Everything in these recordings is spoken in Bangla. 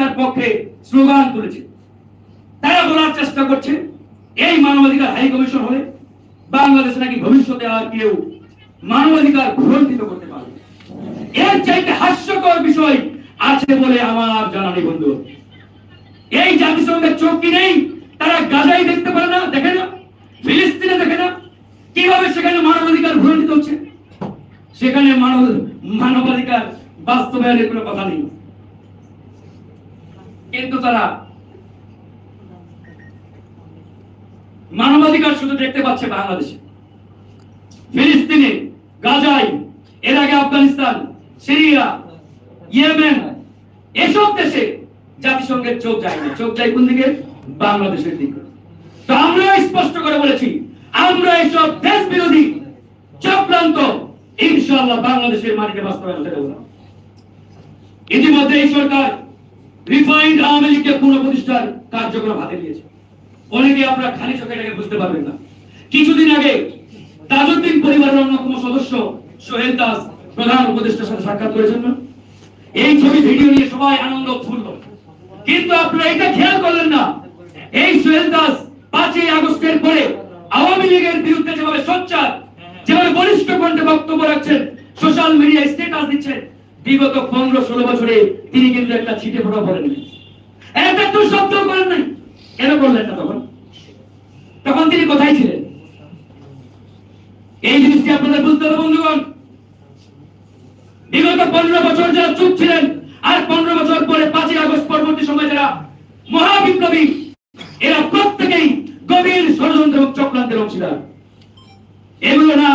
প্রতিষ্ঠার পক্ষে স্লোগান তুলেছে। তারা বলার চেষ্টা করছে, এই মানবাধিকার হাই কমিশন হলে বাংলাদেশে নাকি ভবিষ্যতে আর কেউ মানবাধিকার গ্রন্থিত করতে পারবে এর চাইতে হাস্যকর বিষয় আছে বলে আমার জানা নেই বন্ধু। এই জাতিসংঘের চোখ কি নেই, তারা গাজাই দেখতে পারে না, দেখে না, ফিলিস্তিনে দেখে না। কীভাবে সেখানে মানবাধিকার গ্রন্থিত হচ্ছে? সেখানে মানব মানবাধিকার বাস্তবায়নের কোনো কথা নেই। কিন্তু তারা মানবাধিকার শুধু দেখতে পাচ্ছে বাংলাদেশে। ফিলিস্তিনে, গাজায়, এর আগে আফগানিস্তান, সিরিয়া, ইয়েমেন, এসব দেশে জাতিসংঘের চোখ যায় না চোখ যায় কোন দিকে? বাংলাদেশের দিকে। তো আমরা স্পষ্ট করে বলেছি, আমরা এসব দেশ বিরোধী চক্রান্ত ইনশাআল্লাহ বাংলাদেশের মাটিতে বাস্তবায়ন না। ইতিমধ্যে এই সরকার রিফাইন্ড আওয়ামী লীগকে পুনঃপ্রতিষ্ঠার কার্যক্রম হাতে নিয়েছে। অনেকে আপনারা খালি চোখে এটাকে বুঝতে পারবেন না। কিছুদিন আগে তাজউদ্দিন পরিবারের অন্যতম সদস্য সোহেল দাস প্রধান উপদেষ্টার সাথে সাক্ষাৎ করেছেন এই ছবি, ভিডিও নিয়ে সবাই আনন্দ উৎফুল্ল কিন্তু আপনারা এটা খেয়াল করলেন না। এই সোহেল দাস পাঁচই আগস্টের পরে আওয়ামী লীগের বিরুদ্ধে যেভাবে সোচ্চার, যেভাবে বলিষ্ঠ কণ্ঠে বক্তব্য রাখছেন সোশ্যাল মিডিয়ায় স্ট্যাটাস দিচ্ছেন বিগত পনেরো ষোলো বছরে তিনি কিন্তু একটা ছিটে ফোটা শব্দ করেন নাই। কেন করলেন না তখন? তখন তিনি কোথায় ছিলেন? এই জিনিসটি আপনাদের বুঝতে হবে, বন্ধুগণ। বিগত পনেরো বছর যারা চুপ ছিলেন, আর পনেরো বছর পরে পাঁচই আগস্ট পরবর্তী সময় যারা মহাবিপ্লবী, এরা প্রত্যেকেই গভীর ষড়যন্ত্র এবং চক্রান্তের অংশীদার। এগুলো না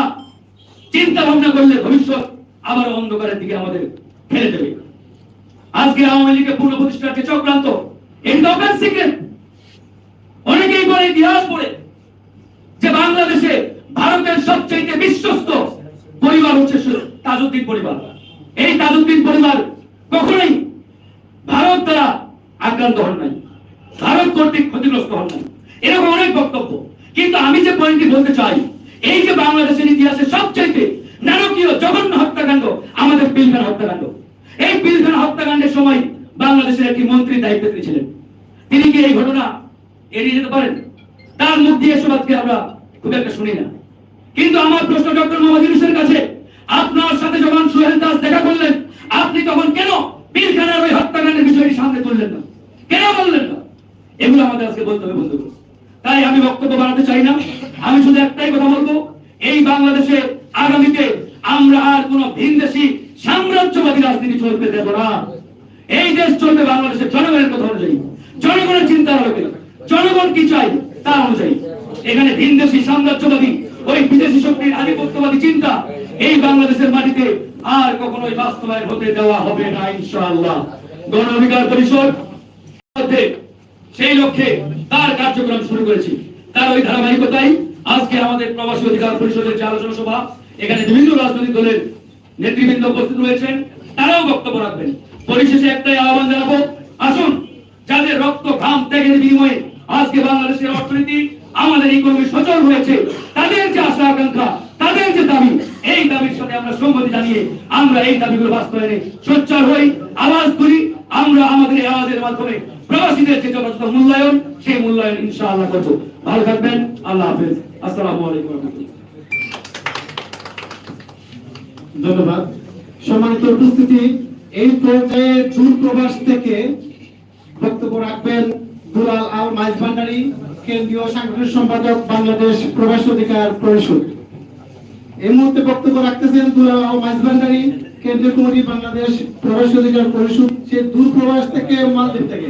চিন্তা ভাবনা করলে ভবিষ্যৎ আবার অন্ধকারের দিকে আমাদের ফেলে দেবে। আজকে আওয়ামী লীগের পূর্ণ প্রতিষ্ঠার যে চক্রান্ত সিক্রেট অনেকেই বলে ইতিহাস পড়ে যে বাংলাদেশে ভারতের সবচেয়ে বিশ্বস্ত পরিবার হচ্ছে তাজউদ্দিন পরিবার। এই তাজউদ্দিন পরিবার কখনোই ভারত দ্বারা আক্রান্ত হন নাই, ভারত কর্তৃক ক্ষতিগ্রস্ত হন নাই। এরকম অনেক বক্তব্য। কিন্তু আমি যে পয়েন্টটি বলতে চাই, এই যে বাংলাদেশের ইতিহাসে সবচাইতে নারকীয় জঘন্য হত্যাকাণ্ড, আমাদের পিলখানা হত্যাকাণ্ড। এই হত্যাকাণ্ডের সময় বাংলাদেশের একটি মন্ত্রী দায়িত্ব ছিলেন তিনি কি এই ঘটনা এড়িয়ে যেতে পারেন? তার মুখ দিয়ে এসব আজকে আমরা খুব একটা শুনি না। কিন্তু আমার প্রশ্ন ডক্টর মোহাম্মদ ইউনুসের কাছে, আপনার সাথে যখন সোহেল দাস দেখা করলেন, আপনি তখন কেন পিলখানার ওই হত্যাকাণ্ডের বিষয়টি সামনে তুললেন না? কেন বললেন না? এগুলো আমাদের আজকে বলতে হবে বন্ধু তাই আমি বক্তব্য বাড়াতে চাই না। আমি শুধু একটাই কথা বলব, এই বাংলাদেশে আগামীতে আমরা আর কোন ভিনদেশি সাম্রাজ্যবাদী রাজনীতি চলতে দেব না এই দেশ চলবে বাংলাদেশের জনগণের কথা অনুযায়ী। জনগণের চিন্তার আলোকে। জনগণ কি চাই তার অনুযায়ী। এখানে ভিনদেশি সাম্রাজ্যবাদী, ওই বিদেশি শক্তির আধিপত্যবাদী চিন্তা, এই বাংলাদেশের মাটিতে আর কখনোই বাস্তবায়ন হতে দেওয়া হবে না, ইনশাআল্লাহ। গণ অধিকার পরিষদ সেই লক্ষ্যে তার কার্যক্রম শুরু করেছি। তার ওই ধারাবাহিকতাই আজকে আমাদের প্রবাসী অধিকার পরিষদের যে আলোচনা সভা, এখানে বিভিন্ন রাজনৈতিক দলের নেতৃবৃন্দ উপস্থিত রয়েছেন, তারাও বক্তব্য রাখবেন। পরিশেষে একটাই আহ্বান জানাব, আসুন, যাদের রক্ত ঘাম ত্যাগের বিনিময়ে আজকে বাংলাদেশের অর্থনীতি আমাদের ইকোনমি সচল হয়েছে, তাদের যে আশা আকাঙ্ক্ষা, তাদের যে দাবি, এই দাবির সাথে আমরা সম্মতি জানিয়ে আমরা এই দাবিগুলো বাস্তবায়নে সোচ্চার হই। আওয়াজ তুলি, আমরা আমাদের এই আওয়াজের মাধ্যমে প্রবাসীদের যে যথাযথ মূল্যায়ন, সেই মূল্যায়ন ইনশাআল্লাহ করব। ভালো থাকবেন, আল্লাহ হাফেজ। আসসালামু আলাইকুম ধন্যবাদ। সম্মানিত উপস্থিতি এই পর্যায়ে দূর প্রবাস থেকে বক্তব্য রাখবেন দুলাল আল মাইজ ভান্ডারী, কেন্দ্রীয় সাংগঠনিক সম্পাদক বাংলাদেশ প্রবাস অধিকার পরিষদ। এই মুহূর্তে বক্তব্য রাখতেছেন দুলাল আল মাইজ ভান্ডারী, কেন্দ্রীয় কমিটি বাংলাদেশ প্রবাস অধিকার পরিষদ। সে দূর প্রবাস থেকে মালদ্বীপ থেকে।